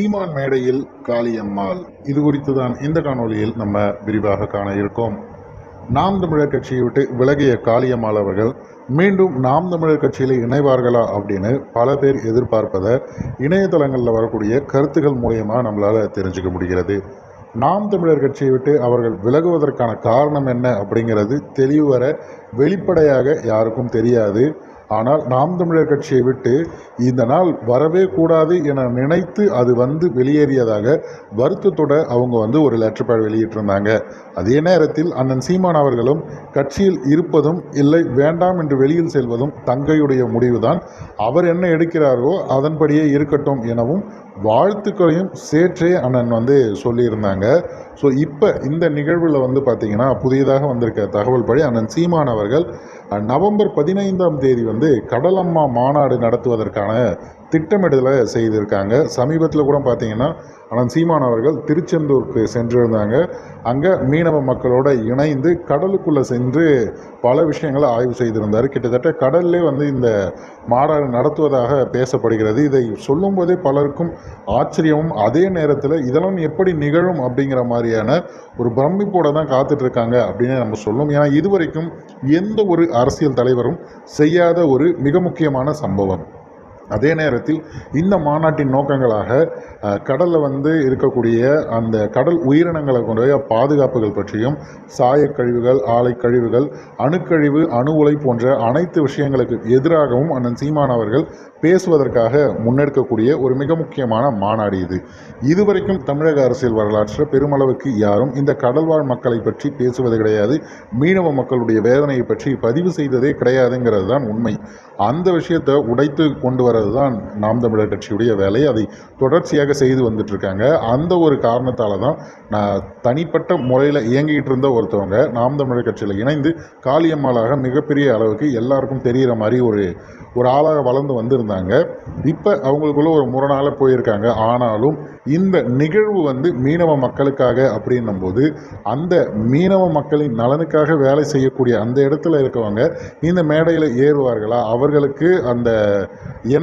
சீமான் மேடையில் காளியம்மாள். இது குறித்து தான் இந்த காணொளியில் நம்ம விரிவாக காண இருக்கோம். நாம் தமிழர் கட்சியை விட்டு விலகிய காளியம்மாள் அவர்கள் மீண்டும் நாம் தமிழர் கட்சியில் இணைவார்களா அப்படின்னு பல பேர் எதிர்பார்ப்பதை இணையதளங்களில் வரக்கூடிய கருத்துக்கள் மூலயமா நம்மளால் தெரிஞ்சுக்க முடிகிறது. நாம் தமிழர் கட்சியை விட்டு அவர்கள் விலகுவதற்கான காரணம் என்ன அப்படிங்கிறது தெளிவு வர வெளிப்படையாக யாருக்கும் தெரியாது. ஆனால் நாம் தமிழர் கட்சியை விட்டு இந்த நாள் வரவே கூடாது என நினைத்து அது வந்து வெளியேறியதாக வருத்தத்தோட அவங்க வந்து ஒரு லெட்டர் பேட் வெளியிட்டிருந்தாங்க. அதே நேரத்தில் அண்ணன் சீமான் அவர்களும் கட்சியில் இருப்பதும் இல்லை வேண்டாம் என்று வெளியில் செல்வதும் தங்கையுடைய முடிவுதான். அவர் என்ன எடுக்கிறாரோ அதன்படியே இருக்கட்டும் எனவும் வாழ்த்துக்களையும் சேற்றே அண்ணன் வந்து சொல்லியிருந்தாங்க. ஸோ இப்போ இந்த நிகழ்வில் வந்து பார்த்தீங்கன்னா புதியதாக வந்திருக்க தகவல் படி அண்ணன் சீமான் அவர்கள் நவம்பர் பதினைந்தாம் தேதி வந்து கடலம்மா மாநாடு நடத்துவதற்கான திட்டமிடலை செய்திருக்காங்க. சமீபத்தில் கூட பார்த்தீங்கன்னா அனந்த் சீமான் அவர்கள் திருச்செந்தூருக்கு சென்றிருந்தாங்க. அங்கே மீனவ மக்களோட இணைந்து கடலுக்குள்ளே சென்று பல விஷயங்களை ஆய்வு செய்திருந்தார். கிட்டத்தட்ட கடல்லே வந்து இந்த மாநாடு நடத்துவதாக பேசப்படுகிறது. இதை சொல்லும்போதே பலருக்கும் ஆச்சரியமும் அதே நேரத்தில் இதெல்லாம் எப்படி நிகழும் அப்படிங்கிற மாதிரியான ஒரு பிரமிப்போடு தான் காத்துட்ருக்காங்க அப்படின்னு நம்ம சொல்லும். ஏன்னா இதுவரைக்கும் எந்த ஒரு அரசியல் தலைவரும் செய்யாத ஒரு மிக முக்கியமான சம்பவம். அதே நேரத்தில் இந்த மாநாட்டின் நோக்கங்களாக கடலில் வந்து இருக்கக்கூடிய அந்த கடல் உயிரினங்களை கொண்ட பாதுகாப்புகள் பற்றியும் சாயக்கழிவுகள் ஆலை கழிவுகள் அணுக்கழிவு அணு உலை போன்ற அனைத்து விஷயங்களுக்கு எதிராகவும் அண்ணன் சீமான் அவர்கள் பேசுவதற்காக முன்னெடுக்கக்கூடிய ஒரு மிக முக்கியமான மாநாடு இது. இதுவரைக்கும் தமிழக அரசியல் வரலாற்றில் பெருமளவுக்கு யாரும் இந்த கடல்வாழ் மக்களை பற்றி பேசுவது கிடையாது. மீனவ மக்களுடைய வேதனையை பற்றி பதிவு செய்ததே கிடையாதுங்கிறது தான் உண்மை. அந்த விஷயத்தை உடைத்து கொண்டு வர வர்றது தான் நாம் தமிழர் கட்சியுடைய வேலை. அதை தொடர்ச்சியாக செய்து வந்துட்டு இருக்காங்க அந்த ஒரு காரணத்தால் தான் நான் தனிப்பட்ட முறையில் இயங்கிட்டு இருந்த ஒருத்தவங்க நாம் தமிழர் கட்சியில் இணைந்து காளியம்மாளாக மிகப்பெரிய அளவுக்கு எல்லாருக்கும் தெரிகிற மாதிரி ஒரு ஒரு ஆளாக வளர்ந்து வந்திருந்தாங்க. இப்போ அவங்களுக்குள்ள ஒரு முரணால் போயிருக்காங்க. ஆனாலும் இந்த நிகழ்வு வந்து மீனவ மக்களுக்காக அப்படின்னும் போது அந்த மீனவ மக்களின் நலனுக்காக வேலை செய்யக்கூடிய அந்த இடத்துல இருக்கவங்க இந்த மேடையில் ஏறுவார்களா? அவர்களுக்கு அந்த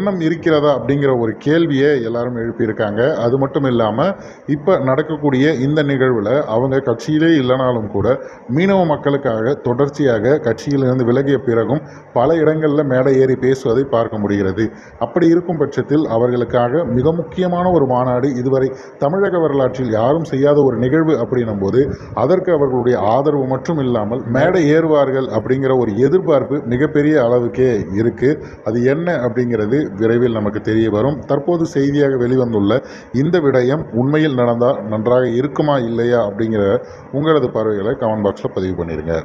எண்ணம் இருக்கிறதா அப்படிங்கிற ஒரு கேள்வியை எல்லாரும் எழுப்பியிருக்காங்க. அது மட்டும் இல்லாமல் இப்போ நடக்கக்கூடிய இந்த நிகழ்வில் அவங்க கட்சியிலே இல்லைனாலும் கூட மீனவ மக்களுக்காக தொடர்ச்சியாக கட்சியிலிருந்து விலகிய பிறகும் பல இடங்களில் மேடை ஏறி பேசுவதை பார்க்க முடிகிறது. அப்படி இருக்கும் பட்சத்தில் அவர்களுக்காக மிக முக்கியமான ஒரு மாநாடு இதுவரை தமிழக வரலாற்றில் யாரும் செய்யாத ஒரு நிகழ்வு அப்படின்னும் போது அதற்கு அவர்களுடைய ஆதரவு மட்டும் இல்லாமல் மேடை ஏறுவார்கள் அப்படிங்கிற ஒரு எதிர்பார்ப்பு மிகப்பெரிய அளவுக்கே இருக்கு. அது என்ன அப்படிங்கிறது விரைவில் நமக்கு தெரிய வரும். தற்போது செய்தியாக வெளிவந்துள்ள இந்த விடயம் உண்மையில் நடந்தால் நன்றாக இருக்குமா இல்லையா அப்படிங்கிற உங்களது பார்வைகளை கமெண்ட் பாக்ஸில் பதிவு பண்ணிடுங்க